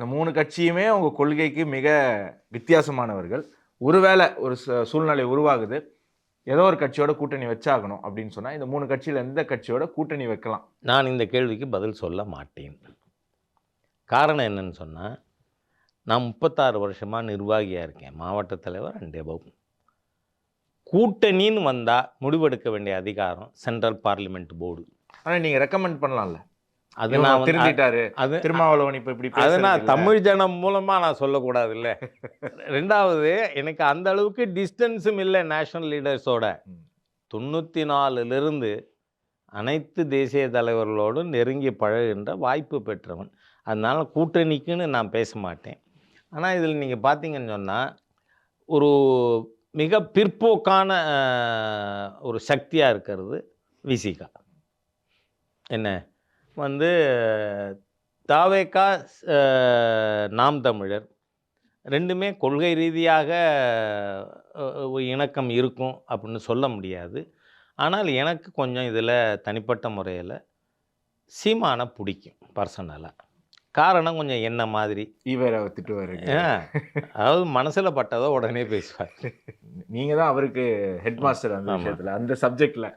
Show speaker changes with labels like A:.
A: இந்த மூணு கட்சியுமே உங்க கொள்கைக்கு மிக வித்தியாசமானவர்கள். ஒருவேளை ஒரு சூழ்நிலை உருவாகுது. ஏதோ ஒரு கட்சியோட கூட்டணி வச்சாகணும் அப்படின்னு சொன்னா இந்த மூணு கட்சியில எந்த கட்சியோட கூட்டணி வைக்கலாம்?
B: நான் இந்த கேள்விக்கு பதில் சொல்ல மாட்டேன். காரணம் என்னன்னு சொன்னால் நான் முப்பத்தாறு வருஷமாக நிர்வாகியாக இருக்கேன். மாவட்ட தலைவர் அண்ட் எபவ் கூட்டணின்னு வந்தால் முடிவெடுக்க வேண்டிய அதிகாரம் சென்ட்ரல் பார்லிமெண்ட் போர்டு.
A: ஆனா நீங்க ரெக்கமெண்ட் பண்ணலாம்ல.
B: அது நான்
A: திருந்திட்டாரு.
B: அது
A: திருமாவளவன் இப்ப இப்படி
B: அது நான்
A: இல்ல.
B: தமிழ் ஜனம் மூலமாக நான் சொல்லக்கூடாதுல்ல. ரெண்டாவது எனக்கு அந்த அளவுக்கு டிஸ்டன்ஸும் இல்லை நேஷனல் லீடர்ஸோட. தொண்ணூற்றி நாலுலேருந்து அனைத்து தேசிய தலைவர்களோடும் நெருங்கி பழகுகின்ற வாய்ப்பு பெற்றவன். அதனால் கூட்டணிக்குன்னு நான் பேச மாட்டேன். ஆனால் இதில் நீங்கள் பார்த்தீங்கன்னு சொன்னால் ஒரு மிக பிற்போக்கான ஒரு சக்தியாக இருக்கிறது விசிகா. என்ன? வந்து தாவேக்கா நாம் தமிழர். ரெண்டுமே கொள்கை ரீதியாக இணக்கம் இருக்கும் அப்படின்னு சொல்ல முடியாது. ஆனால் எனக்கு கொஞ்சம் இதில் தனிப்பட்ட முறையில் சீமானை பிடிக்கும் பர்சனலாக காரணம் கொஞ்சம் என்ன மாதிரி?
A: ஈவேர திட்டுவாரு
B: அதாவது மனசில் பட்டதோ உடனே பேசுவார்.
A: நீங்க தான் அவருக்கு ஹெட் மாஸ்டர் அந்த. விஷயத்துல அந்த சப்ஜெக்ட்ல